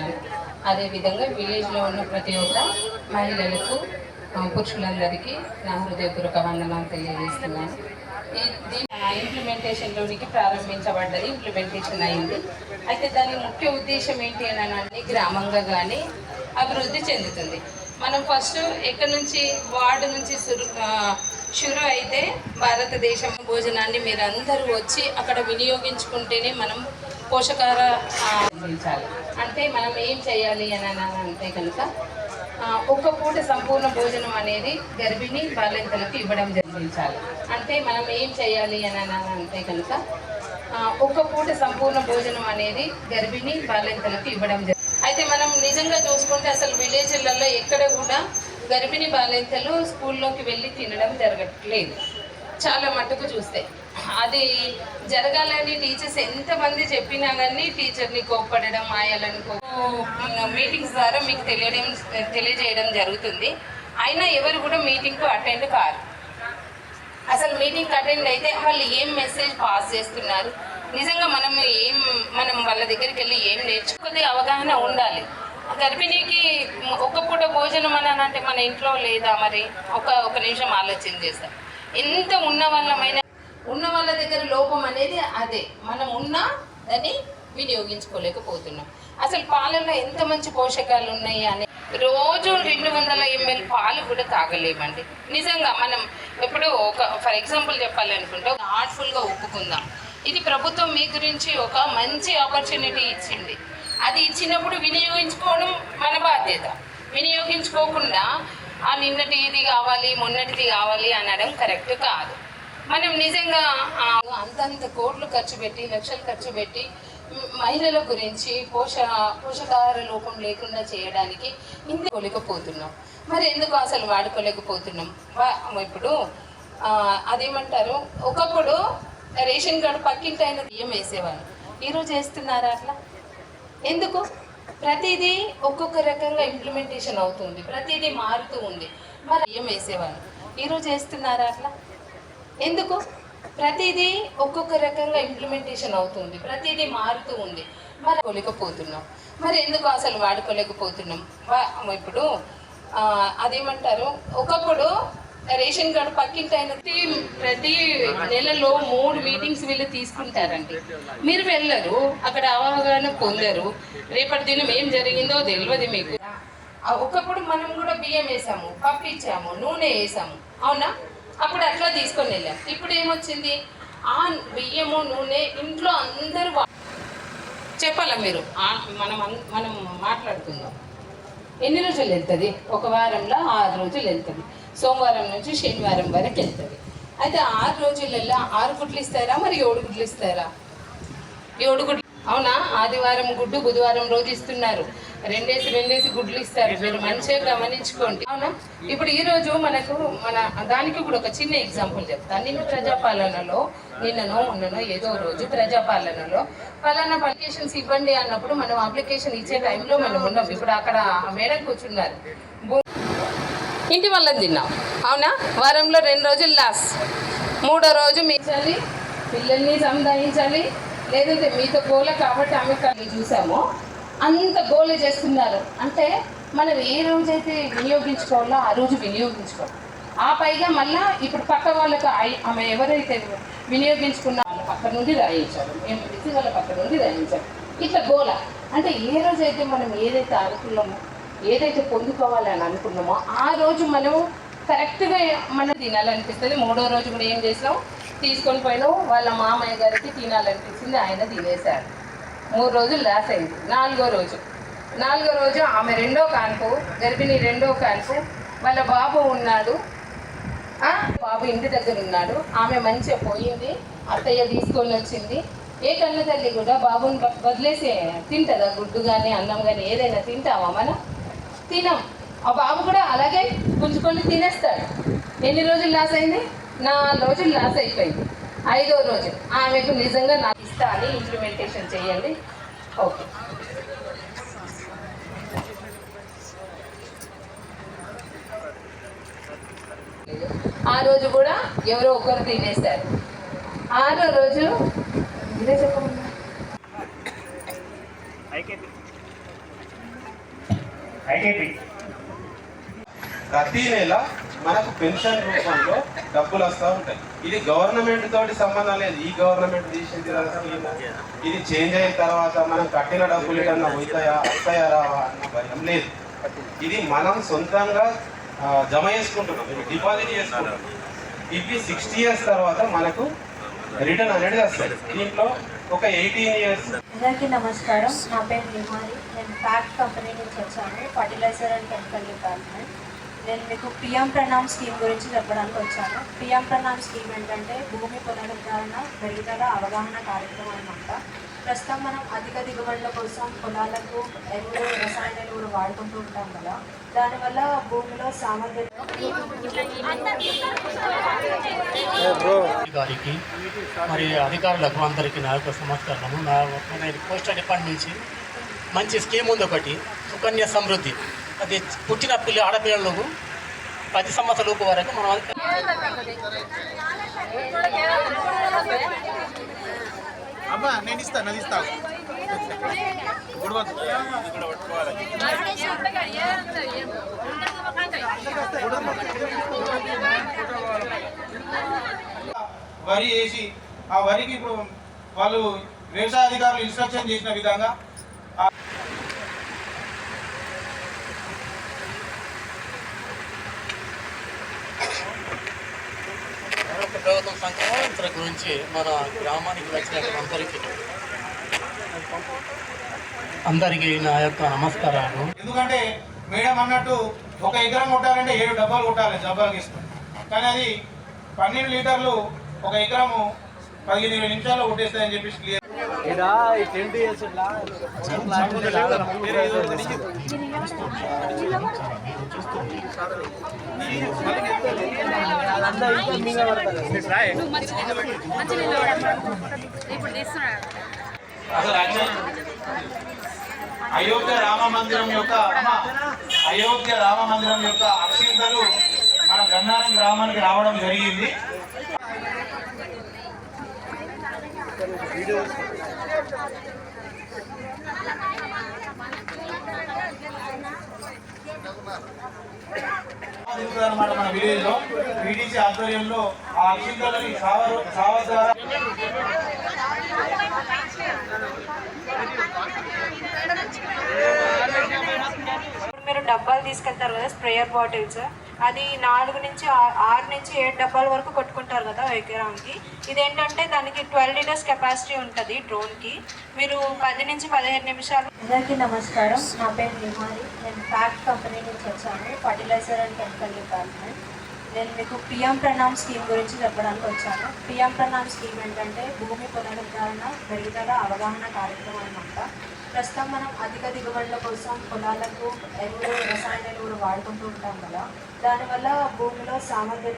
చేస్తున్నాను అదేవిధంగా విలేజ్లో ఉన్న ప్రతి ఒక్క మహిళలకు పురుషులందరికీ నా హృదయపూర్వక వందనాలు తెలియజేస్తున్నాను. ఇంప్లిమెంటేషన్లోనికి ప్రారంభించబడ్డది ఇంప్లిమెంటేషన్ అయింది. అయితే దాని ముఖ్య ఉద్దేశం ఏంటి అని అంటే గ్రామంగా కానీ అభివృద్ధి చెందుతుంది. మనం ఫస్ట్ ఎక్కడి నుంచి వార్డు నుంచి సురు షురు అయితే భారతదేశం భోజనాన్ని మీరు అందరూ వచ్చి అక్కడ వినియోగించుకుంటేనే మనం పోషకార అందించాలి అంటే మనం ఏం చేయాలి అని అంటే కనుక ఒక్క పూట సంపూర్ణ భోజనం అనేది గర్భిణీ బాలింతలకు ఇవ్వడం జరిగించాలి. అంటే మనం ఏం చేయాలి అని అంటే కనుక ఒక్క పూట సంపూర్ణ భోజనం అనేది గర్భిణీ బాలింతలకు ఇవ్వడం జరిగింది అయితే మనం నిజంగా చూసుకుంటే అసలు విలేజ్లలో ఎక్కడ కూడా గర్భిణీ బాలింతలు స్కూల్లోకి వెళ్ళి తినడం జరగట్లేదు. చాలా మట్టుకు చూస్తే. అది జరగాలని టీచర్స్ ఎంతమంది చెప్పినా కానీ టీచర్ని కోప్పడడం ఆయాలని మీటింగ్స్ ద్వారా మీకు తెలియడం తెలియజేయడం జరుగుతుంది. అయినా ఎవరు కూడా మీటింగ్కు అటెండ్ కారు. అసలు మీటింగ్ అటెండ్ అయితే వాళ్ళు ఏం మెసేజ్ పాస్ చేస్తున్నారు? నిజంగా మనం ఏం మనం వాళ్ళ దగ్గరికి వెళ్ళి ఏం నేర్చుకునే అవగాహన ఉండాలి. గర్భిణీకి ఒక్క పూట భోజనం అని అంటే మన ఇంట్లో లేదా మరి ఒక ఒక నిమిషం ఆలోచన చేస్తాం. ఎంత ఉన్న వాళ్ళమైనా ఉన్న వాళ్ళ దగ్గర లోపం అనేది అదే. మనం ఉన్నా దాన్ని వినియోగించుకోలేకపోతున్నాం. అసలు పాలలో ఎంత మంచి పోషకాలు ఉన్నాయి అని రోజు రెండు వందల ఎంఎల్ పాలు కూడా తాగలేమండి. నిజంగా మనం ఇప్పుడు ఒక ఫర్ ఎగ్జాంపుల్ చెప్పాలనుకుంటే హార్ట్ఫుల్గా ఒప్పుకుందాం. ఇది ప్రభుత్వం మీ గురించి ఒక మంచి ఆపర్చునిటీ ఇచ్చింది. అది ఇచ్చినప్పుడు వినియోగించుకోవడం మన బాధ్యత. వినియోగించుకోకుండా ఆ నిన్నటి ఇది కావాలి మొన్నటిది కావాలి అనడం కరెక్ట్ కాదు. మనం నిజంగా అంతంత కోట్లు ఖర్చు పెట్టి లక్షలు ఖర్చు పెట్టి మహిళల గురించి పోష పోషకాహార లోపం లేకుండా చేయడానికి ఇందుకోలేకపోతున్నాం మరి ఎందుకు అసలు వాడుకోలేకపోతున్నాం? వా- ఇప్పుడు అదేమంటారు? ఒకప్పుడు రేషన్ కార్డు పక్కింటి ఆయన బియ్యం వేసేవాళ్ళు. ఈరోజు వేస్తున్నారా అట్లా? ఎందుకు? ప్రతిదీ ఒక్కొక్క రకంగా ఇంప్లిమెంటేషన్ అవుతుంది. ప్రతిదీ మారుతూ ఉంది. మరి బియ్యం వేసేవాళ్ళు. ఈరోజు వేస్తున్నారా అట్లా? ఎందుకు? ప్రతిదీ ఒక్కొక్క రకంగా ఇంప్లిమెంటేషన్ అవుతుంది. ప్రతిదీ మారుతూ ఉంది. మరి కొలేకపోతున్నాం మరి ఎందుకు అసలు వాడుకోలేకపోతున్నాం? వా- ఇప్పుడు అదేమంటారు? ఒకప్పుడు రేషన్ కార్డు పక్కింటి ప్రతి నెలలో మూడు మీటింగ్స్ వీళ్ళు తీసుకుంటారండి. మీరు వెళ్ళరు అక్కడ అవగాహన పొందరు. రేపటి దినం ఏం జరిగిందో తెలియదు మీకు. ఒకప్పుడు మనం కూడా బియ్యం వేసాము పప్పు ఇచ్చాము నూనె వేసాము. అవునా? అప్పుడు అట్లా తీసుకొని వెళ్ళాం. ఇప్పుడు ఏమొచ్చింది? ఆ బియ్యము నూనె ఇంట్లో అందరూ చెప్పాలా మీరు? మనం మనం మాట్లాడుకుందాం. ఎన్ని రోజులు వెళ్తుంది? ఒక వారంలో ఆరు రోజులు వెళ్తుంది. సోమవారం నుంచి శనివారం వరకు వెళ్తుంది. అయితే ఆరు రోజులలో ఆరు గుడ్లు ఇస్తారా? మరి ఏడు గుడ్లు ఇస్తారా? ఏడు గుడ్లు అవునా? ఆదివారం గుడ్డు బుధవారం రోజు ఇస్తున్నారు. రెండేసి రెండేసి గుడ్లు ఇస్తారు. మీరు మంచిగా గమనించుకోండి. అవునా? ఇప్పుడు ఈ రోజు మనకు మన దానికి కూడా ఒక చిన్న ఎగ్జాంపుల్ చెప్తాను నిన్న ప్రజాపాలనలో నిన్ననో మొన్ననో ఏదో రోజు ప్రజాపాలనలో ఫలానా అప్లికేషన్స్ ఇవ్వండి అన్నప్పుడు మనం అప్లికేషన్ ఇచ్చే టైంలో మనం ఉన్నాం. ఇప్పుడు అక్కడ మేడం కూర్చున్నారు. ఇంటి వాళ్ళని తిన్నాం. అవునా? వారంలో రెండు రోజులు లాస్. మూడో రోజు మీచాలి పిల్లల్ని సంధాయించాలి లేదంటే మీతో గోల కాబట్టి ఆమె చూసాము. అంత గోల చేస్తున్నారు. అంటే మనం ఏ రోజైతే వినియోగించుకోవాలో ఆ రోజు వినియోగించుకోవాలి. ఆ పైగా మళ్ళా ఇప్పుడు పక్క వాళ్ళకి ఆమె ఎవరైతే వినియోగించుకున్న వాళ్ళ పక్క నుండి రాయించారు మేము పిలిచి వాళ్ళ పక్క నుండి రాయించారు. ఇట్లా గోల. అంటే ఏ రోజైతే మనం ఏదైతే అనుకున్నామో ఏదైతే పొందుకోవాలని అనుకున్నామో ఆ రోజు మనం కరెక్ట్గా మనం తినాలనిపిస్తుంది. మూడో రోజు కూడా ఏం చేసినాం తీసుకొని పోయినాం వాళ్ళ మామయ్య గారికి తినాలనిపించింది ఆయన తినేశారు. మూడు రోజులు లాస్ అయింది. నాలుగో రోజు. నాలుగో రోజు ఆమె రెండో కాన్పు గర్భిణి రెండో కాన్పు వాళ్ళ బాబు ఉన్నాడు. బాబు ఇంటి దగ్గర ఉన్నాడు. ఆమె మంచిగా పోయింది అత్తయ్య తీసుకొని వచ్చింది. ఏ కన్న తల్లి కూడా బాబుని వదిలేసే తింటుందా గుడ్డు కానీ అన్నం కానీ ఏదైనా తింటామా మనం? తినం. ఆ బాబు కూడా అలాగే గుంజుకొని తినేస్తాడు. ఎన్ని రోజులు లాస్ అయింది? నా రోజులు లాస్ అయిపోయింది. ఐదో రోజు. ఆమెకు నిజంగా నాకు ఇస్తా అని ఇంప్లిమెంటేషన్ చేయండి. ఓకే. ఆ రోజు కూడా ఎవరో ఒకరు తినేశారు. ఆరో రోజు చెప్పమన్నా ఐకేపీ. ప్రతి నెల మనకు పెన్షన్ రూపంలో డబ్బులు వస్తూ ఉంటాయి. ఇది గవర్నమెంట్ తోటి సంబంధం లేదు. ఈ గవర్నమెంట్ తీసింది ఇది చేంజ్ అయిన తర్వాత మనం కట్టిన డబ్బులు కన్నా అవుతాయా వస్తాయా రావా అన్న భయం లేదు. ఇది మనం సొంతంగా జమ చేసుకుంటున్నాం. డిపాజిట్ చేసుకుంటున్నాం. ఇవి సిక్స్టీ ఇయర్స్ తర్వాత మనకు రిటర్న్ అనేది వస్తుంది. దీంట్లో ఒక ఎయిటీన్ ఇయర్స్ అందరికీ నమస్కారం. నా పేరు నిహారి నేను ఫ్యాక్ట్ కంపెనీ నుంచి వచ్చాను. Fertilizer and chemical department. నేను మీకు పిఎం ప్రణామ్ స్కీమ్ గురించి చెప్పడానికి వచ్చాను. పిఎం ప్రణామ్ స్కీమ్ ఏంటంటే భూమి పునరుద్ధరణ మెరుగుదల అవగాహన కార్యక్రమం అనమాట ప్రస్తుతం మనం అధిక దిగుబడుల కోసం పొలాలకు ఎరువులు రసాయన ఎరువులు వాడుకుంటూ ఉంటాం కదా. దానివల్ల భూమిలో సామర్థ్యం గారికి మరి అధికారులకు అందరికీ నా యొక్క నమస్కారము. నా పోస్టల్ డిపార్ట్మెంట్ నుంచి మంచి స్కీమ్ ఉంది ఒకటి సుకన్య సమృద్ధి. అది పుట్టిన పిల్ల ఆడపిల్లలకు పది సంవత్సరాల వరకు మనం అమ్మా నేను ఇస్తాను అది ఇస్తాను వరి వేసి ఆ వరికి ఇప్పుడు వాళ్ళు వ్యవసాయ అధికారులు ఇన్స్ట్రక్షన్ చేసిన విధంగా ప్రభుత్వం సంక్రాంతి గురించి మన గ్రామానికి వచ్చిన అందరికీ అందరికీ నా యొక్క నమస్కారాలు. ఎందుకంటే మేడం అన్నట్టు ఒక ఎకరం కొట్టాలంటే ఏడు డబ్బాలు కొట్టాలి డబ్బాలకు ఇస్తాం కానీ అది పన్నెండు లీటర్లు ఒక ఎకరము పదిహేను ఇరవై నిమిషాల్లో కొట్టేస్తాయని చెప్పేసి క్లియర్. యాక్చువల్ అయోధ్య రామ మందిరం యొక్క అయోధ్య రామ మందిరం యొక్క అక్షింతలు మన గన్నారం గ్రామానికి రావడం జరిగింది. అనమాట మన విలేజ్లో వీడీసీ ఆధ్వర్యంలో ఆ అక్షింతలని సావ సావ ద్వారా ఇప్పుడు మీరు డబ్బాలు తీసుకెళ్తారు కదా స్ప్రేయర్ బాటిల్స్. అది నాలుగు నుంచి ఆరు నుంచి ఏడు డబ్బాల వరకు కొట్టుకుంటారు కదా ఎకరానికి ఇదేంటంటే దానికి ట్వెల్వ్ లీటర్స్ కెపాసిటీ ఉంటుంది డ్రోన్కి. మీరు పది నుంచి పదిహేను నిమిషాలు అందరికీ నమస్కారం. నా పేరు నిహారి. ప్యాక్ కంపెనీ నుంచి వచ్చాను ఫర్టిలైజర్ అండ్ కెమికల్ డిపార్ట్మెంట్ నేను మీకు పిఎం ప్రణామ్ స్కీమ్ గురించి చెప్పడానికి వచ్చాను. పిఎం ప్రణామ్ స్కీమ్ ఏంటంటే భూమి పునరుద్ధరణ మెరుగుదల అవగాహన కార్యక్రమం అనమాట ప్రస్తుతం మనం అధిక దిగుబడుల కోసం పొలాలకు ఎరువులు రసాయన ఎరువులు వాడుకుంటూ ఉంటాం కదా. దానివల్ల భూమిలో సామర్థ్యం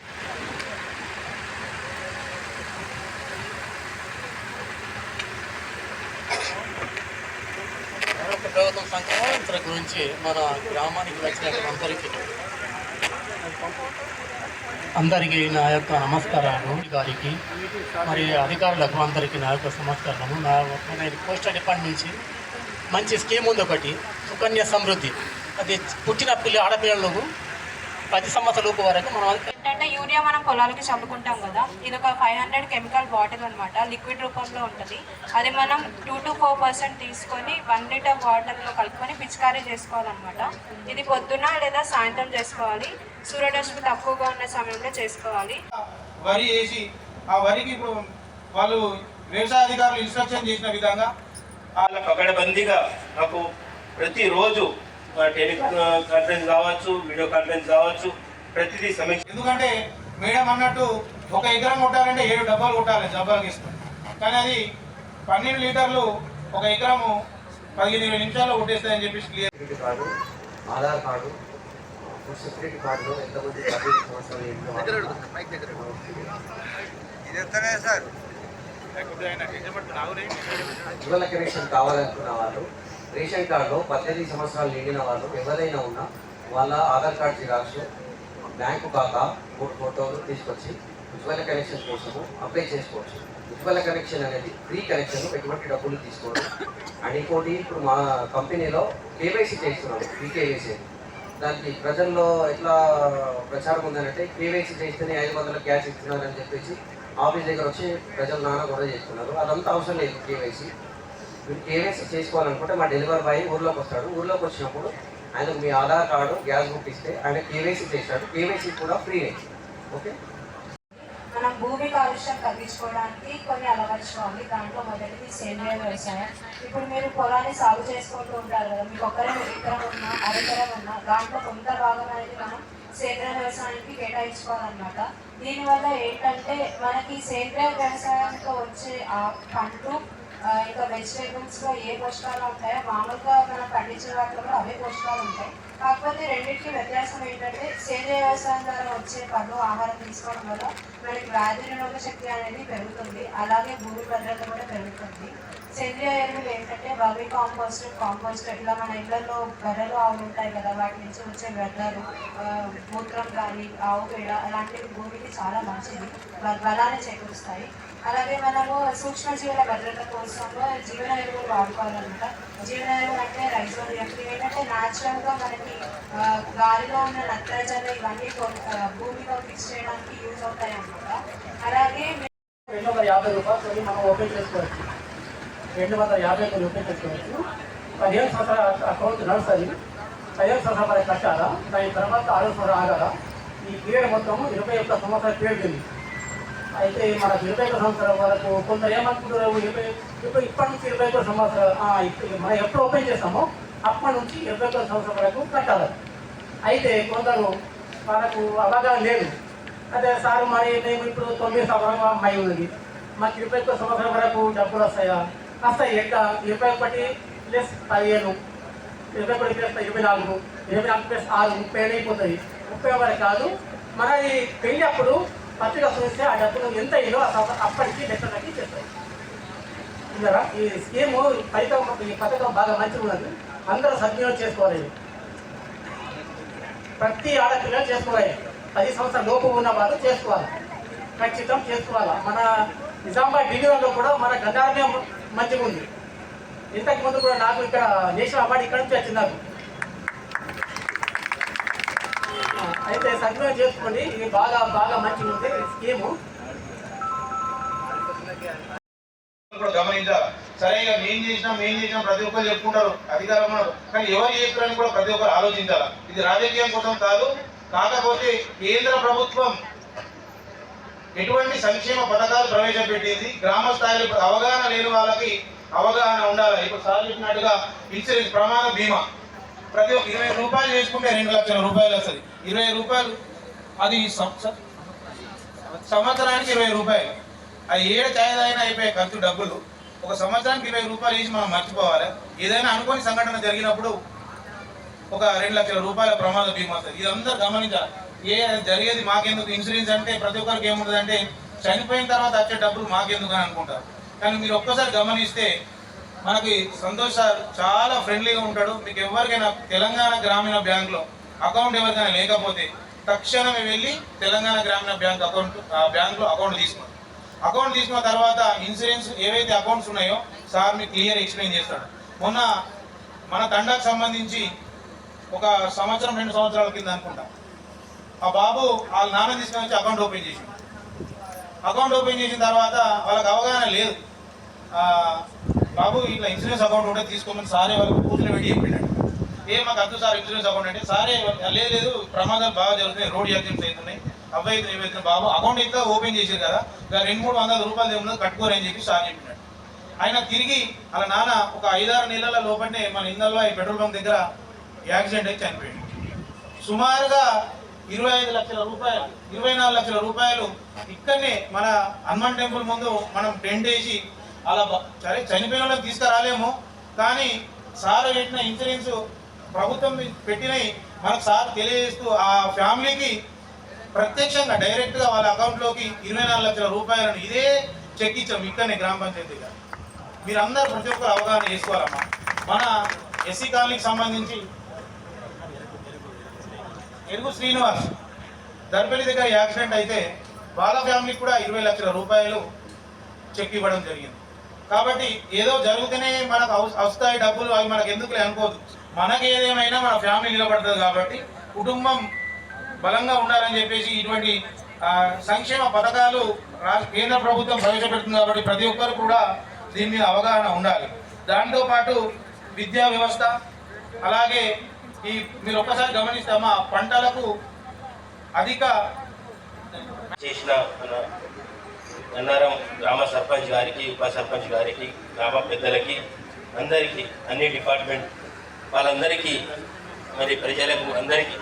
మరొక సంక్రాంతి గురించి మన గ్రామానికి వచ్చిన అందరికీ అందరికీ నా యొక్క నమస్కారాలు గారికి. మరి అధికారులకు అందరికీ నా యొక్క నమస్కారము నా నేను పోస్టల్ డిపార్ట్మెంట్ నుంచి మంచి స్కీమ్ ఉంది ఒకటి సుకన్య సమృద్ధి. అది పుట్టిన పిల్ల ఆడపిల్లలకు పది సంవత్సరాల వరకు మనం ఏంటంటే యూరియా మనం పొలాలకి చల్లుకుంటాం కదా ఇది ఒక ఫైవ్ హండ్రెడ్ కెమికల్ బాటిల్ అనమాట లిక్విడ్ రూపంలో ఉంటుంది. అది మనం టూ టు ఫోర్ పర్సెంట్ తీసుకొని వన్ లీటర్ వాటర్లో కలుపుకొని పిచికారీ చేసుకోవాలన్నమాట. ఇది పొద్దున లేదా సాయంత్రం చేసుకోవాలి సూర్యరశ్మి తక్కువగా ఉన్న సమయంలో చేసుకోవాలి. వరి వేసి ఆ వరికి ఇప్పుడు వాళ్ళు వ్యవసాయ అధికారులు ఇన్స్ట్రక్షన్ చేసిన విధంగా వాళ్ళ పకడ్బందీగా నాకు ప్రతిరోజు టెలి కాన్ఫరెన్స్ కావచ్చు వీడియో కాన్ఫరెన్స్ కావచ్చు ప్రతిదీ సమీక్ష ఎందుకంటే మేడం అన్నట్టు ఒక ఎకరం కొట్టాలంటే ఏడు డబ్బాలు కొట్టాలి డబ్బాలకు ఇస్తాం కానీ అది పన్నెండు లీటర్లు ఒక ఎకరము పదిహేను ఇరవై నిమిషాల్లో కొట్టేస్తాయని చెప్పేసి clear security card Aadhaar card security కార్డులో ఎంతమంది సంవత్సరాలు రేషన్ కావాలనుకున్న వాళ్ళు రేషన్ కార్డులో పద్దెనిమిది సంవత్సరాలు నిండిన వాళ్ళు ఎవరైనా ఉన్నా వాళ్ళ ఆధార్ కార్డ్ జిరాక్స్ బ్యాంకు ఖాతా మూడు ఫోటోలు తీసుకొచ్చి ఉజ్వల కనెక్షన్ కోసము అప్లై చేసుకోవచ్చు. ఉజ్వల కనెక్షన్ అనేది ఫ్రీ కనెక్షన్ ఎటువంటి డబ్బులు తీసుకోవచ్చు అండ్ ఇంకోటి ఇప్పుడు మా కంపెనీలో కేవైసీ చేస్తున్నాము ఫ్రీ కేవైసీ దానికి ప్రజల్లో ఎట్లా ప్రచారం ఉందనంటే కేవైసీ చేస్తేనే ఐదు వందల గ్యాస్ ఇస్తున్నారని చెప్పేసి ఆఫీస్ దగ్గర వచ్చి ప్రజలు నానా గొడవ చేస్తున్నారు. అదంతా అవసరం లేదు కేవైసీ. మీరు కేవైసీ చేసుకోవాలనుకుంటే మా డెలివరీ బాయ్ ఊర్లోకి వస్తాడు. ఊర్లోకి వచ్చినప్పుడు ఆయనకు మీ ఆధార్ కార్డు గ్యాస్ బుక్ ఇస్తే ఆయన కేవైసీ చేస్తాడు. కేవైసీ కూడా ఫ్రీనే ఓకే? మనం భూమి కాలుష్యం తగ్గించుకోవడానికి కొన్ని అలవర్చుకోవాలి. దాంట్లో మొదటిది సేంద్రియ వ్యవసాయం. ఇప్పుడు మీరు పొలాన్ని సాగు చేసుకుంటూ ఉంటారు కదా మీకు ఒకరం ఎకరం ఉన్నా అరెకరం ఉన్నా దాంట్లో కొంత భాగం అనేది మనం సేంద్రియ వ్యవసాయానికి కేటాయించుకోవాలన్నమాట. దీనివల్ల ఏంటంటే మనకి సేంద్రియ వ్యవసాయంతో వచ్చే ఆ పండ్లు ఇంకా వెజిటేబుల్స్లో ఏ పోషకాలు ఉంటాయో మామూలుగా మనం పండించే వాటిలో అవే పోషకాలు ఉంటాయి. కాకపోతే రెండింటికి వ్యత్యాసం ఏంటంటే సేంద్రియ వ్యవసాయం ద్వారా వచ్చే పళ్ళు ఆహారం తీసుకోవడం వల్ల మనకి వ్యాధి నిరోధక శక్తి అనేది పెరుగుతుంది. అలాగే భూమి భద్రత కూడా పెరుగుతుంది. సేంద్రియ ఎరువులు ఏంటంటే వర్మీ కాంపోస్ట్ కాంపోస్ట్ ఇట్లా మన ఇళ్ళలో బర్రెలు ఆవులు ఉంటాయి కదా వాటి నుంచి వచ్చే వ్యర్థాలు మూత్రం కానీ ఆవు పేడ అలాంటివి భూమికి చాలా మంచిది. బలాన్ని చేకూరుస్తాయి. అలాగే మనము సూక్ష్మజీవుల భద్రత కోసం జీవన ఎరువులు వాడుకోవాలన్నమాట. జీవన ఎరువులు అంటే రైజోలియం ఇవి ఏంటంటే న్యాచురల్గా మనకి గాలిలో ఉన్న నత్రజని ఇవన్నీ భూమిలో ఫిక్స్ చేయడానికి యూజ్ అవుతాయి అన్నమాట అలాగే రెండు వందల యాభై రూపాయలు మనం ఓపెన్ చేసుకోవచ్చు. రెండు వందల యాభై రూపాయలు ఓపెన్ చేసుకోవచ్చు పదిహేను సంవత్సరాల అకౌంట్ నడుస్తుంది. పదిహేను సంవత్సరాల మనకి కట్టాలా దాని తర్వాత ఆరు సంవత్సరాలు ఆగాలా ఈ పీరియడ్ మొత్తం ఇరవై ఒక్క సంవత్సరాల పీరియడ్ ఉంది అయితే మనకు ఇరవై ఒక్క సంవత్సరం వరకు కొంత ఏమనుకుంటున్నారు ఇరవై ఇప్పుడు ఇప్పటి నుంచి ఇరవై ఒక్క సంవత్సరాలు ఇప్పుడు మనం ఎప్పుడు ఓపెన్ చేస్తామో అప్పటి నుంచి ఇరవై ఒక్క సంవత్సరం వరకు కట్టాలి అయితే కొందరు మనకు అవగాహన లేదు అదే సార్ మరి మేము ఇప్పుడు తొమ్మిది సంవత్సరాలు అమ్మాయి ఉంది మాకు ఇరవై ఒక్క సంవత్సరం వరకు డబ్బులు వస్తాయా కాస్త ఇరవై ఒకటి ప్లస్ పదిహేను ఇరవై ఒకటి ప్లస్ ఇరవై నాలుగు ఇరవై నాలుగు ప్లస్ ఆరు ముప్పై ఏడు అయిపోతుంది ముప్పై వరకు కాదు. మన ఈ పెళ్ళి అప్పుడు పత్రిక చూస్తే ఆ డబ్బులు ఎంత అయ్యో అప్పటికి లెక్కలకి చేస్తాయి ఇందరా ఈ స్కీము ఫలితం ఈ పథకం బాగా మంచిగా ఉన్నది అందరూ సద్వినియోగం చేసుకోవాలి. ప్రతి ఆడపిల్లలు చేసుకోవాలి. పది సంవత్సరాల లోపు ఉన్న వాళ్ళు చేసుకోవాలి. ఖచ్చితం చేసుకోవాలి? మన నిజామాబాద్ డివిజన్లో కూడా మన గంధారమే మంచిగా ఉంది. ఇంతకు ముందు కూడా నాకు ఇక్కడ నేషనల్ అవార్డు ఇక్కడ నుంచి వచ్చింది నాకు. అయితే సద్వినియోగం చేసుకోండి ఇది బాగా బాగా మంచిగా ఉంది స్కీము. కూడా గమనించాలి సరే ఇక మేం చేసినాం మేం చేసినాం ప్రతి ఒక్కరు చెప్పుకుంటారు అధికారం ఉన్నారు కానీ ఎవరు చేస్తారని కూడా ప్రతి ఒక్కరు ఆలోచించాలి? ఇది రాజకీయం కోసం కాదు కాకపోతే కేంద్ర ప్రభుత్వం ఎటువంటి సంక్షేమ పథకాలు ప్రవేశపెట్టింది? గ్రామ స్థాయిలో అవగాహన లేని వాళ్ళకి అవగాహన ఉండాలి? ఇప్పుడు సార్ చెప్పినట్టుగా ఇన్సూరెన్స్ ప్రమాద బీమా. ప్రతి ఒక్క ఇరవై రూపాయలు చేసుకుంటే రెండు లక్షల రూపాయలు వస్తుంది. ఇరవై రూపాయలు అది సంవత్సరానికి ఇరవై రూపాయలు. అది ఏడు తయారైనా అయినా అయిపోయే ఖర్చు డబ్బులు. ఒక సంవత్సరానికి ఇరవై రూపాయలు వేసి మనం మర్చిపోవాలి. ఏదైనా అనుకోని సంఘటన జరిగినప్పుడు ఒక రెండు లక్షల రూపాయల ప్రమాద బీమా వస్తుంది. ఇదంతా గమనించాలి. ఏ జరిగేది మాకెందుకు? ఇన్సూరెన్స్ అంటే ప్రతి ఒక్కరికి ఏముంటుంది అంటే చనిపోయిన తర్వాత వచ్చే డబ్బులు మాకెందుకు అని అనుకుంటారు. కానీ మీరు ఒక్కసారి గమనిస్తే మనకి సంతోష్ సార్ చాలా ఫ్రెండ్లీగా ఉంటాడు. మీకు ఎవరికైనా తెలంగాణ గ్రామీణ బ్యాంక్లో అకౌంట్ ఎవరికైనా లేకపోతే తక్షణమే వెళ్ళి తెలంగాణ గ్రామీణ బ్యాంక్ అకౌంట్ ఆ బ్యాంక్లో అకౌంట్ తీసుకోండి. అకౌంట్ తీసుకున్న తర్వాత ఇన్సూరెన్స్ ఏవైతే అకౌంట్స్ ఉన్నాయో సార్ మీకు క్లియర్ ఎక్స్ప్లెయిన్ చేస్తాడు. మొన్న మన తండాకు సంబంధించి ఒక సంవత్సరం రెండు సంవత్సరాల కింద అనుకుంటాం. ఆ బాబు వాళ్ళ నాన్న తీసుకొని వచ్చి అకౌంట్ ఓపెన్ చేసి అకౌంట్ ఓపెన్ చేసిన తర్వాత వాళ్ళకి అవగాహన లేదు. బాబు ఇట్లా ఇన్సూరెన్స్ అకౌంట్ ఉంటే తీసుకోమని సారే వాళ్ళకి కూతురు పెట్టి చెప్పిండండి ఏ మాకు అద్దు సార్ ఇన్సూరెన్స్ అకౌంట్ అంటే సారే లేదు లేదు ప్రమాదాలు బాగా జరుగుతున్నాయి రోడ్ యాక్సిడెంట్స్ అవుతున్నాయి అబ్బాయి ఏవైతున్నాయి బాబు అకౌంట్ ఇంత ఓపెన్ చేసారు కదా ఇక రెండు మూడు వందల రూపాయలు ఏమన్నా కట్టుకోరని చెప్పి సార్ చెప్పినాడు. ఆయన తిరిగి వాళ్ళ నాన్న ఒక ఐదారు నెలల లోపలనే మన ఇందల్లో ఈ పెట్రోల్ బంక్ దగ్గర యాక్సిడెంట్ అయితే చనిపోయాడు. సుమారుగా ఇరవై ఐదు లక్షల రూపాయలు ఇరవై నాలుగు లక్షల రూపాయలు ఇక్కడనే మన హనుమాన్ టెంపుల్ ముందు మనం టెంట్ వేసి అలా సరే చనిపోయిన వాళ్ళకి తీసుకురాలేము కానీ సార్ పెట్టిన ఇన్సూరెన్స్ ప్రభుత్వం పెట్టినవి మనకు సార్ తెలియజేస్తూ ఆ ఫ్యామిలీకి ప్రత్యక్షంగా డైరెక్ట్గా వాళ్ళ అకౌంట్లోకి ఇరవై నాలుగు లక్షల రూపాయలను ఇదే చెక్ ఇచ్చాం ఇక్కడనే గ్రామ పంచాయతీగా. మీరందరూ ప్రతి ఒక్కరు అవగాహన చేసుకోవాలమ్మా. మన ఎస్సీ కాలనీకి సంబంధించి ఎరుగు శ్రీనివాస్ దర్పల్లి దగ్గర యాక్సిడెంట్ అయితే వాళ్ళ ఫ్యామిలీకి కూడా ఇరవై లక్షల రూపాయలు చెక్ ఇవ్వడం జరిగింది. కాబట్టి ఏదో జరుగుతూనే మనకు వస్తాయి డబ్బులు అవి మనకు ఎందుకులే అనుకోదు. మనకి ఏదేమైనా మన ఫ్యామిలీ నిలబడుతుంది కాబట్టి కుటుంబం బలంగా ఉండాలని చెప్పేసి ఇటువంటి సంక్షేమ పథకాలు కేంద్ర ప్రభుత్వం ప్రవేశపెడుతుంది కాబట్టి ప్రతి ఒక్కరు కూడా దీని మీద అవగాహన ఉండాలి. దాంతోపాటు విద్యా వ్యవస్థ అలాగే ఈ మీరు ఒక్కసారి గమనిస్తామా? పంటలకు అధిక చేసిన మన అన్నారం గ్రామ సర్పంచ్ గారికి ఉప సర్పంచ్ గారికి గ్రామ పెద్దలకి అందరికీ అన్ని డిపార్ట్మెంట్ వాళ్ళందరికీ మరి ప్రజలకు అందరికీ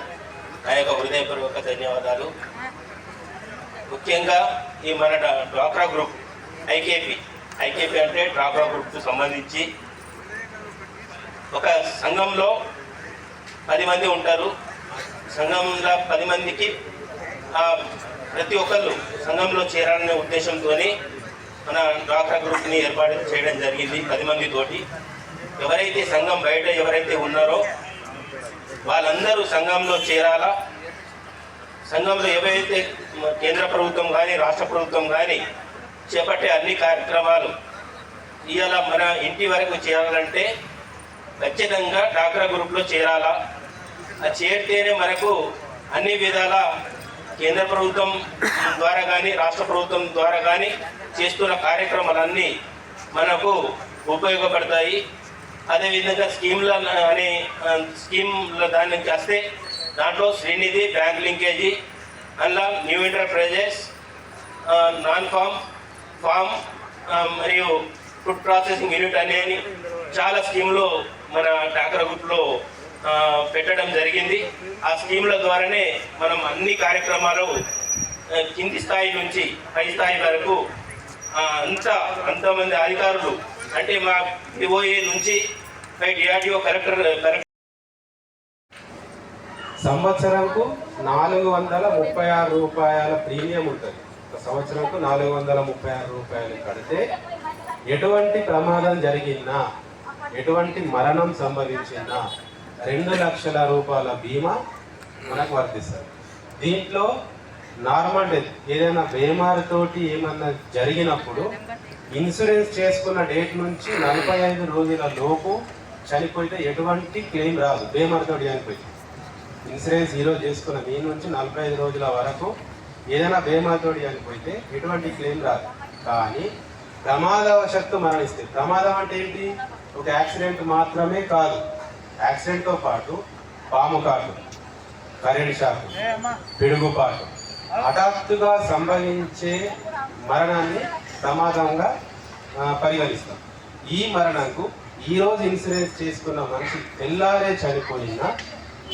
నా యొక్క హృదయపూర్వక ధన్యవాదాలు. ముఖ్యంగా ఈ మన డ్వాక్రా గ్రూప్ ఐకేపీ ఐకేపీ అంటే డ్వాక్రా గ్రూప్కు సంబంధించి ఒక సంఘంలో పది మంది ఉంటారు. సంఘంలో పది మందికి ఆ, ప్రతి ఒక్కళ్ళు సంఘంలో చేరాలనే ఉద్దేశంతో మన డ్వాక్రా గ్రూప్ని ఏర్పాటు చేయడం జరిగింది పది మందితోటి. ఎవరైతే సంఘం బయట ఎవరైతే ఉన్నారో వాళ్ళందరూ సంఘంలో చేరాలా? సంఘంలో ఎవరైతే కేంద్ర ప్రభుత్వం కానీ రాష్ట్ర ప్రభుత్వం కానీ చేపట్టే అన్ని కార్యక్రమాలు ఇవాళ మన ఇంటి వరకు చేరాలంటే ఖచ్చితంగా డాక్రా గ్రూప్లో చేరాలా? అది చేరితేనే మనకు అన్ని విధాల కేంద్ర ప్రభుత్వం ద్వారా కానీ రాష్ట్ర ప్రభుత్వం ద్వారా కానీ చేస్తున్న కార్యక్రమాలన్నీ మనకు ఉపయోగపడతాయి. అదేవిధంగా స్కీమ్ల అనే స్కీమ్ల దాని నుంచి వస్తే దాంట్లో శ్రీనిధి బ్యాంక్ లింకేజీ అలా new enterprises non farm farm మరియు ఫుడ్ ప్రాసెసింగ్ యూనిట్ అనేది చాలా స్కీమ్లు మన డాక్టర్ గ్రూప్లో పెట్టడం జరిగింది. ఆ స్కీమ్ల ద్వారానే మనం అన్ని కార్యక్రమాలు కింది స్థాయి నుంచి పై స్థాయి వరకు అంత అంతమంది అధికారులు అంటే మా డిఓఏ నుంచి పై డిఆర్డిఓ కలెక్టర్ కలెక్టర్ సంవత్సరంకు నాలుగు వందల ముప్పై ఆరు రూపాయల ప్రీమియం ఉంటుంది. ఒక సంవత్సరంకు నాలుగు వందల ముప్పై ఆరు రూపాయలు కడితే ఎటువంటి ప్రమాదం జరిగినా ఎటువంటి మరణం సంభవించినా రెండు లక్షల రూపాయల బీమా మనకు వర్తిస్తుంది. దీంట్లో నార్మల్ డెత్ ఏదైనా బీమార్తోటి ఏమన్నా జరిగినప్పుడు ఇన్సూరెన్స్ చేసుకున్న డేట్ నుంచి నలభై ఐదు రోజుల లోపు చనిపోతే ఎటువంటి క్లెయిమ్ రాదు బీమారితోటి చనిపోయింది ఇన్సూరెన్స్ ఈరోజు చేసుకున్న మీ నుంచి నలభై ఐదు రోజుల వరకు ఏదైనా బేమాతోడి చనిపోయితే ఎటువంటి క్లెయిమ్ రాదు. కానీ ప్రమాదవశత్తు మరణిస్తే. ప్రమాదం అంటే ఏంటి? ఒక యాక్సిడెంట్ మాత్రమే కాదు. యాక్సిడెంట్తో పాటు పాము కాటు కరెంట్ షాక్ పిడుగుపాటు హఠాత్తుగా సంభవించే మరణాన్ని ప్రమాదంగా పరిగణిస్తాం. ఈ మరణంకు ఈ రోజు ఇన్సూరెన్స్ చేసుకున్న మనిషి తెల్లారే చనిపోయినా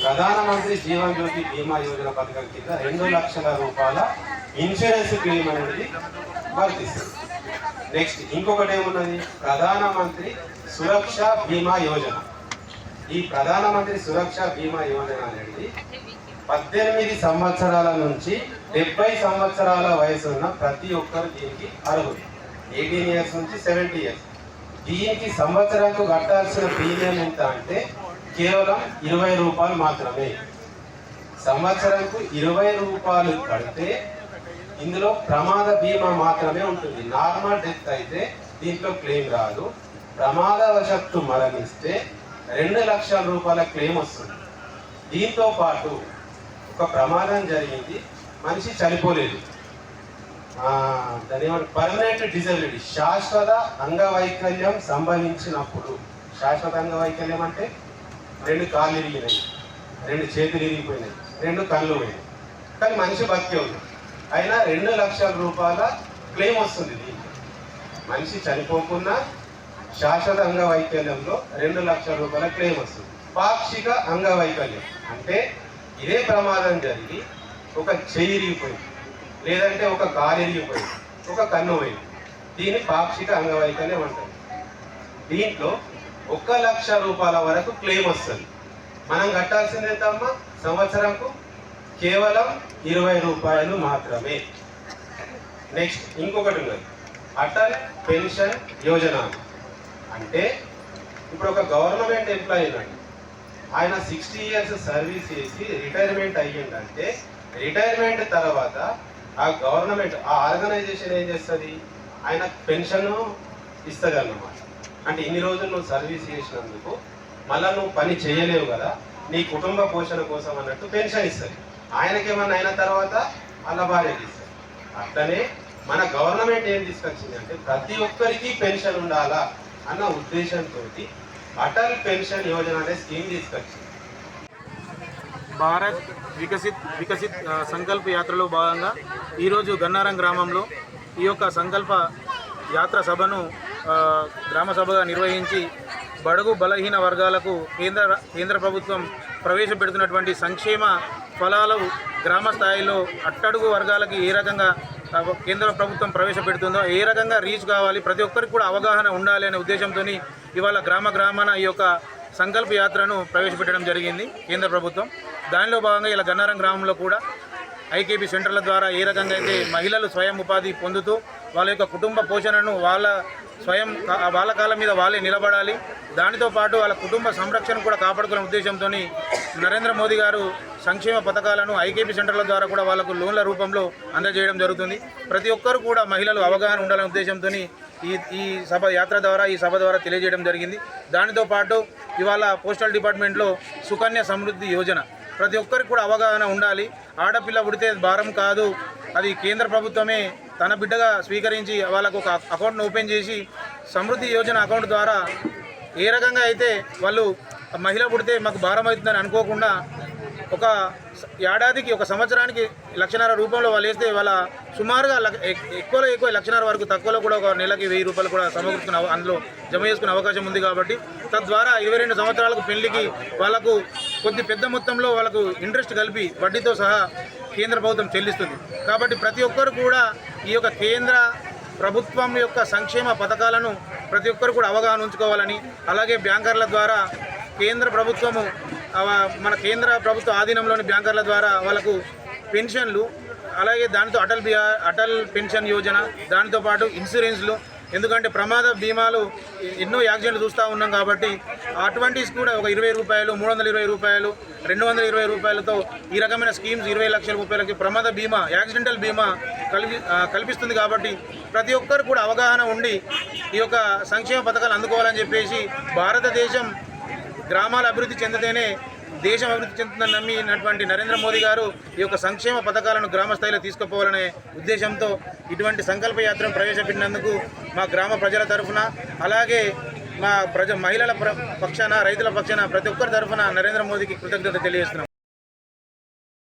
ప్రధానమంత్రి జీవన్ జ్యోతి బీమా యోజన పథకం కింద రెండు లక్షల రూపాయల ఇన్సూరెన్స్ క్లెయిమ్ అనేది వర్తిస్తుంది. నెక్స్ట్ ఇంకొకటి ఏమున్నది? ప్రధానమంత్రి సురక్ష బీమా యోజన. ఈ ప్రధానమంత్రి సురక్ష బీమా యోజన అనేది పద్దెనిమిది సంవత్సరాల నుంచి డెబ్బై సంవత్సరాల వయసు ఉన్న ప్రతి ఒక్కరు దీనికి అర్హులు. ఎయిటీన్ ఇయర్స్ నుంచి సెవెంటీ ఇయర్స్. దీనికి సంవత్సరానికి కట్టాల్సిన ప్రీమియం ఎంత అంటే కేవలం ఇరవై రూపాయలు మాత్రమే. సంవత్సరంకు ఇరవై రూపాయలు కడితే ఇందులో ప్రమాద బీమా మాత్రమే ఉంటుంది. నార్మల్ డెత్ అయితే దీంట్లో క్లెయిమ్ రాదు. ప్రమాదవశత్తు మరణిస్తే రెండు లక్షల రూపాయల క్లెయిమ్ వస్తుంది. దీంతో పాటు ఒక ప్రమాదం జరిగింది. మనిషి చనిపోలేదు. దాని పర్మనెంట్ డిజబిలిటీ శాశ్వత అంగవైకల్యం సంభవించినప్పుడు. శాశ్వత అంగవైకల్యం అంటే రెండు కాళ్ళు ఇరిగినాయి రెండు చేతులు ఇరిగిపోయినాయి రెండు కళ్ళు పోయినాయి. కానీ మనిషి బతికే ఉంది. అయినా రెండు లక్షల రూపాయల క్లెయిమ్ వస్తుంది దీనికి మనిషి చనిపోకుండా శాశ్వత అంగవైకల్యంలో రెండు లక్షల రూపాయల క్లెయిమ్ వస్తుంది. పాక్షిక అంగవైకల్యం. అంటే ఇదే ప్రమాదం జరిగి ఒక చెయ్యి ఇరిగిపోయింది లేదంటే ఒక కాలు ఇరిగిపోయింది ఒక కన్ను పోయింది. దీన్ని పాక్షిక అంగవైకల్యం అంటారు. దీంట్లో ఒక లక్ష రూపాయల వరకు క్లెయిమ్ వస్తుంది. మనం కట్టాల్సింది ఎంతమ్మా? సంవత్సరంకు కేవలం ఇరవై రూపాయలు మాత్రమే. నెక్స్ట్ ఇంకొకటి ఉన్నది. అటల్ పెన్షన్ యోజన. అంటే ఇప్పుడు ఒక గవర్నమెంట్ ఎంప్లాయీ ఉన్నాడు ఆయన సిక్స్టీ ఇయర్స్ సర్వీస్ చేసి రిటైర్మెంట్ అయ్యిందంటే రిటైర్మెంట్ తర్వాత ఆ గవర్నమెంట్ ఆ ఆర్గనైజేషన్ ఏం చేస్తుంది? ఆయన పెన్షన్ ఇస్తుంది అన్నమాట అంటే ఇన్ని రోజులు నువ్వు సర్వీస్ చేసినందుకు మళ్ళీ నువ్వు పని చేయలేవు కదా నీ కుటుంబ పోషణ కోసం అన్నట్టు పెన్షన్ ఇస్తుంది. ఆయనకేమన్నా అయిన తర్వాత వాళ్ళ భార్యకి ఇస్తుంది అట్లనే మన గవర్నమెంట్ ఏం తీసుకొచ్చింది అంటే ప్రతి ఒక్కరికి పెన్షన్ ఉండాలా అన్న ఉద్దేశంతో అటల్ పెన్షన్ యోజన అనే స్కీమ్ తీసుకొచ్చింది. భారత్ వికసిత్ వికసిత్ సంకల్ప యాత్రలో భాగంగా ఈరోజు గన్నారం గ్రామంలో ఈ యొక్క సంకల్ప యాత్ర సభను ఆ, గ్రామ సభగా నిర్వహించి బడుగు బలహీన వర్గాలకు కేంద్ర కేంద్ర ప్రభుత్వం ప్రవేశపెడుతున్నటువంటి సంక్షేమ ఫలాలు గ్రామ స్థాయిలో అట్టడుగు వర్గాలకి ఏ రకంగా కేంద్ర ప్రభుత్వం ప్రవేశపెడుతుందో ఏ రకంగా రీచ్ కావాలి ప్రతి ఒక్కరికి కూడా అవగాహన ఉండాలి అనే ఉద్దేశంతో ఇవాళ గ్రామ గ్రామాన ఈ యొక్క సంకల్ప యాత్రను ప్రవేశపెట్టడం జరిగింది కేంద్ర ప్రభుత్వం. దానిలో భాగంగా ఇలా గన్నారం గ్రామంలో కూడా ఐకేపీ సెంటర్ల ద్వారా ఏ రకంగా అయితే మహిళలు స్వయం ఉపాధి పొందుతూ వాళ్ళ యొక్క కుటుంబ పోషణను వాళ్ళ స్వయం వాళ్ళ కాళ్ళ మీద వాళ్ళే నిలబడాలి. దానితో పాటు వాళ్ళ కుటుంబ సంరక్షణ కూడా కాపాడుకునే ఉద్దేశంతో నరేంద్ర మోదీ గారు సంక్షేమ పథకాలను ఐకేపీ సెంటర్ల ద్వారా కూడా వాళ్ళకు లోన్ల రూపంలో అందజేయడం జరుగుతుంది. ప్రతి ఒక్కరు కూడా మహిళలు అవగాహన ఉండాలనే ఉద్దేశంతో ఈ ఈ సభ యాత్ర ద్వారా ఈ సభ ద్వారా తెలియజేయడం జరిగింది. దానితో పాటు ఇవాళ పోస్టల్ డిపార్ట్మెంట్లో సుకన్య సమృద్ధి యోజన. ప్రతి ఒక్కరికి కూడా అవగాహన ఉండాలి. ఆడపిల్ల పుడితే భారం కాదు. అది కేంద్ర ప్రభుత్వమే తన బిడ్డగా స్వీకరించి వాళ్ళకు ఒక అకౌంట్ను ఓపెన్ చేసి సమృద్ధి యోజన అకౌంట్ ద్వారా ఏ రకంగా అయితే వాళ్ళు మహిళ పుడితే మాకు భారం అవుతుందని అనుకోకుండా ఒక ఏడాదికి ఒక సంవత్సరానికి లక్షన్నర రూపంలో వాళ్ళు వేస్తే వాళ్ళ సుమారుగా ఎక్కువలో ఎక్కువ లక్షన్నర వరకు తక్కువలో కూడా ఒక నెలకి వెయ్యి రూపాయలు కూడా సమకూర్చుకునే అందులో జమ చేసుకునే అవకాశం ఉంది కాబట్టి తద్వారా ఇరవై రెండు సంవత్సరాలకు పెళ్ళికి వాళ్ళకు కొద్ది పెద్ద మొత్తంలో వాళ్ళకు ఇంట్రెస్ట్ కలిపి వడ్డీతో సహా కేంద్ర ప్రభుత్వం చెల్లిస్తుంది. కాబట్టి ప్రతి ఒక్కరు కూడా ఈ యొక్క కేంద్ర ప్రభుత్వం యొక్క సంక్షేమ పథకాలను ప్రతి ఒక్కరు కూడా అవగాహన ఉంచుకోవాలని అలాగే బ్యాంకర్ల ద్వారా కేంద్ర ప్రభుత్వము మన కేంద్ర ప్రభుత్వ ఆధీనంలోని బ్యాంకర్ల ద్వారా వాళ్ళకు పెన్షన్లు అలాగే దానితో అటల్ బిహార్ అటల్ పెన్షన్ యోజన దానితో పాటు ఇన్సూరెన్స్లు ఎందుకంటే ప్రమాద బీమాలు ఎన్నో యాక్సిడెంట్లు చూస్తూ ఉన్నాం కాబట్టి అటువంటివి కూడా ఒక ఇరవై రూపాయలు మూడు వందల ఇరవై రూపాయలు రెండు వందల ఇరవై రూపాయలతో ఈ రకమైన స్కీమ్స్ ఇరవై లక్షల రూపాయలకి ప్రమాద బీమా యాక్సిడెంటల్ బీమా కలిపి కల్పిస్తుంది కాబట్టి ప్రతి ఒక్కరు కూడా అవగాహన ఉండి ఈ యొక్క సంక్షేమ పథకాలు అందుకోవాలని చెప్పేసి భారతదేశం గ్రామాల అభివృద్ధి చెందితేనే దేశం అభివృద్ధి చెందుతుందని నమ్మినటువంటి నరేంద్ర మోదీ గారు ఈ యొక్క సంక్షేమ పథకాలను గ్రామ స్థాయిలో తీసుకుపోవాలనే ఉద్దేశంతో ఇటువంటి సంకల్ప యాత్రను ప్రవేశపెట్టినందుకు మా గ్రామ ప్రజల తరఫున అలాగే మా ప్రజ మహిళల పక్షాన రైతుల పక్షాన ప్రతి ఒక్కరి తరఫున నరేంద్ర మోదీకి కృతజ్ఞత తెలియజేస్తున్నాం.